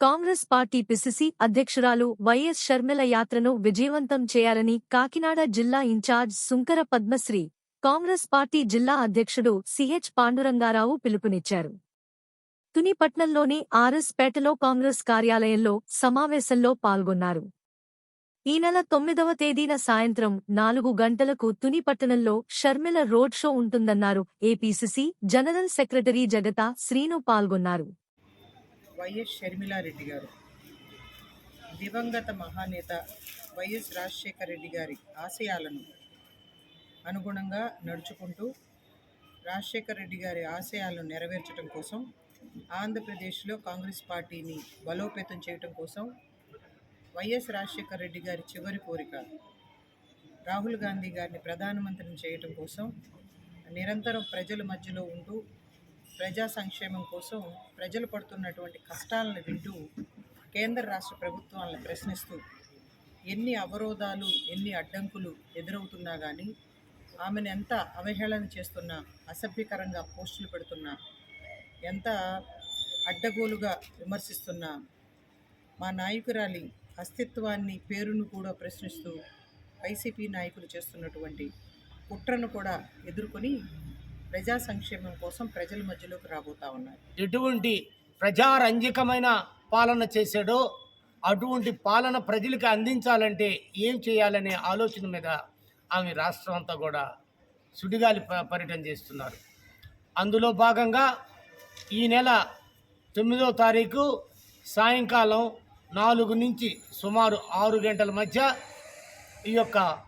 Congress party PCC అధ్యక్షురాలు YS Sharmila యాత్రను విజయవంతం చేయాలని కాకినాడ జిల్లా ఇన్ఛార్జ్ సుంకర పద్మశ్రీ కాంగ్రెస్ పార్టీ జిల్లా అధ్యక్షుడు సిహెచ్ పాండురంగారావు పిలుపునిచ్చారు. తునిపట్నంలోని ఆర్ఎస్పేటలో కాంగ్రెస్ కార్యాలయంలో సమావేశంలో పాల్గొన్నారు. ఈ నెల తొమ్మిదవ తేదీన సాయంత్రం నాలుగు గంటలకు తునిపట్టణంలో షర్మిల రోడ్ షో ఉంటుందన్నారు. APCC general secretary Jagata Srinu పాల్గొన్నారు. వైఎస్ షర్మిలారెడ్డి గారు. దివంగత మహానేత వైఎస్ రాజశేఖర రెడ్డి గారి ఆశయాలను అనుగుణంగా నడుచుకుంటూ రాజశేఖర రెడ్డి గారి ఆశయాలను నెరవేర్చడం కోసం ఆంధ్రప్రదేశ్లో కాంగ్రెస్ పార్టీని బలోపేతం చేయటం కోసం వైఎస్ రాజశేఖర రెడ్డి గారి చివరి కోరిక రాహుల్ గాంధీ గారిని ప్రధానమంత్రిని చేయటం కోసం నిరంతరం ప్రజల మధ్యలో ఉంటూ ప్రజా సంక్షేమం కోసం ప్రజలు పడుతున్నటువంటి కష్టాలను వింటూ కేంద్ర రాష్ట్ర ప్రభుత్వాలను ప్రశ్నిస్తూ ఎన్ని అవరోధాలు ఎన్ని అడ్డంకులు ఎదురవుతున్నా కానీ ఆమెను ఎంత అవహేళన చేస్తున్నా అసభ్యకరంగా పోస్టులు పెడుతున్నా ఎంత అడ్డగోలుగా విమర్శిస్తున్నా మా నాయకురాలి అస్తిత్వాన్ని పేరును కూడా ప్రశ్నిస్తూ వైసీపీ నాయకులు చేస్తున్నటువంటి కుట్రను కూడా ఎదుర్కొని ప్రజా సంక్షేమం కోసం ప్రజల మధ్యలోకి రాబోతా ఉన్నారు. ఎటువంటి ప్రజారంజకమైన పాలన చేశాడో అటువంటి పాలన ప్రజలకు అందించాలంటే ఏం చేయాలనే ఆలోచన మీద ఆమె రాష్ట్రం అంతా కూడా సుడిగాలి ప- పర్యటన చేస్తున్నారు. అందులో భాగంగా ఈ నెల తొమ్మిదో తారీఖు సాయంకాలం నాలుగు నుంచి సుమారు ఆరు గంటల మధ్య ఈ యొక్క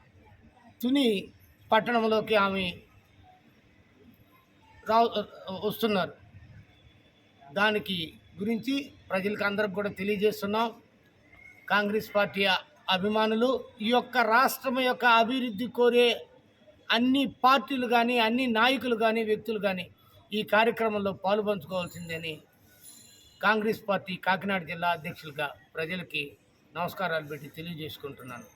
తుని పట్టణంలోకి ఆమె కా వస్తున్నారు. దానికి గురించి ప్రజలకు అందరికి కూడా తెలియజేస్తున్నాం. కాంగ్రెస్ పార్టీ అభిమానులు ఈ యొక్క రాష్ట్రం యొక్క అభివృద్ధి కోరే అన్ని పార్టీలు కానీ అన్ని నాయకులు కానీ వ్యక్తులు కానీ ఈ కార్యక్రమంలో పాలుపంచుకోవాల్సిందని కాంగ్రెస్ పార్టీ కాకినాడ జిల్లా అధ్యక్షులుగా ప్రజలకి నమస్కారాలు పెట్టి తెలియజేసుకుంటున్నాను.